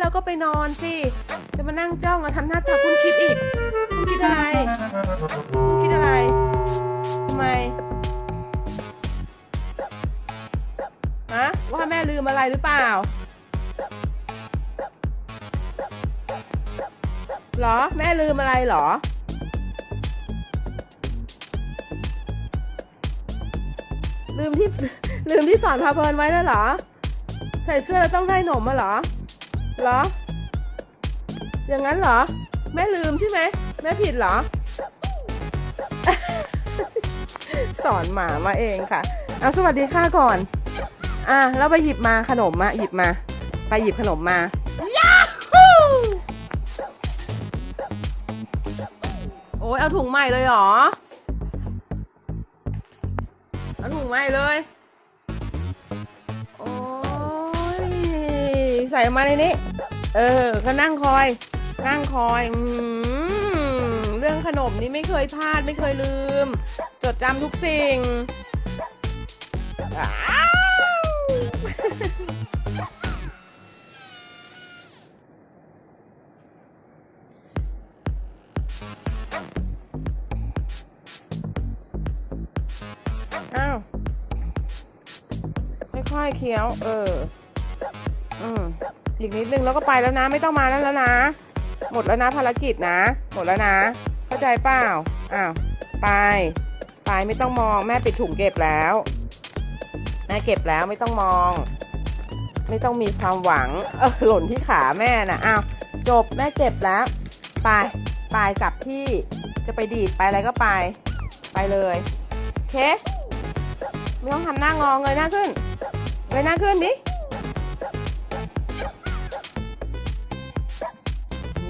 แล้วก็ไปนอนสิ จะมานั่งจ้องแล้วทำหน้าตาคุณคิดอีก คุณคิดอะไร คุณคิดอะไรทำไมฮะว่าแม่ลืมอะไรหรือเปล่าหรอ แม่ลืมอะไรหรอ ลืมที่ลืมที่สอนพาเพลินไว้แล้วหรอ ใส่เสื้อแล้วต้องได้หนมมาหรอ เหรอ อย่างนั้นเหรอ แม่ลืมใช่ไหม แม่ผิดเหรอ สอนหมามาเองค่ะเอาสวัสดีค่ะก่อน อะแล้วไปหยิบมาขนมมาหยิบมา ไปหยิบขนมมา โอ้ยเอาถุงใหม่เลยเหรอ เอาถุงใหม่เลย มาในนี้ เออ ก็นั่งคอย นั่งคอยอืมเรื่องขนมนี้ไม่เคยพลาดไม่เคยลืม จดจำทุกสิ่งอ้าวอ้าวค่อยๆเคี้ยว เออ อืม อีกนิดนึงแล้วก็ไปแล้วนะ ไม่ต้องมานั่นแล้วนะ หมดแล้วนะภารกิจนะ หมดแล้วนะ เข้าใจเปล่าอ้าวไปไปไม่ต้องมองแม่ปิดถุงเก็บแล้ว แม่เก็บแล้วไม่ต้องมอง ไม่ต้องมีความหวังเออหล่นที่ขาแม่นะอ้าวจบแม่เก็บแล้วไปไปกลับที่จะไปดีดไปอะไรก็ไป ไปเลยโอเคไม่ต้องทำหน้างอเงยหน้าขึ้นเงยหน้าขึ้นดิ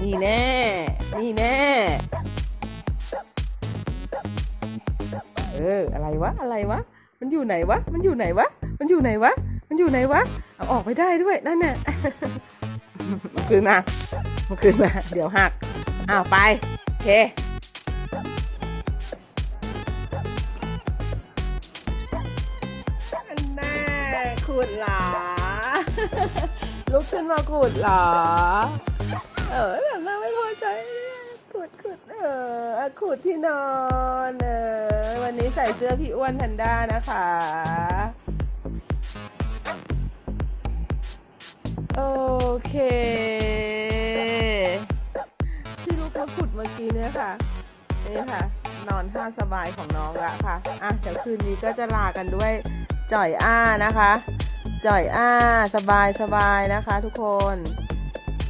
นี่แน่ นี่แน่ เออ อะไรวะ อะไรวะ มันอยู่ไหนวะ มันอยู่ไหนวะ มันอยู่ไหนวะ มันอยู่ไหนวะ เอาออกไปได้ด้วย นั่นน่ะมันคืนมามันคืนมา เดี๋ยวหัก อ้าวไป โอเคอันแน่ขุดหรอลุกขึ้นมาขุดเหรอเออ ขุดเออขุดที่นอนเออวันนี้ใส่เสื้อพี่อ้วนแพนด้านะคะโอเค ที่ลุกมาขุดเมื่อกี้เนี่ยค่ะนี่ค่ะ นอนท่าสบายของน้องละค่ะอะเดี๋ยวคืนนี้ก็จะลากันด้วยจ่อยอ้านะคะจ่อยอ้าสบายสบายนะคะทุกคน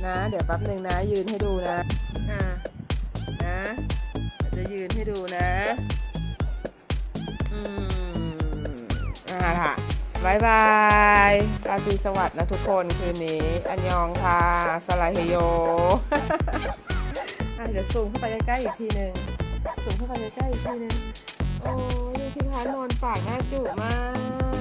นะ เดี๋ยวแป๊บหนึ่งนะยืนให้ดูนะ นะจะยืนให้ดูนะ อืมอ่าค่ะบายบายราตรีสวัสดิ์นะทุกคนคืนนี้ อันยองค่ะสลายเฮโยอะเดี๋ยวซูมเข้าไปใกล้ๆอีกทีหนึ่งซูมเข้าไปใกล้ๆอีกทีหนึ่งโอ้ยดูสิคะนอนปากหน้าจุมาก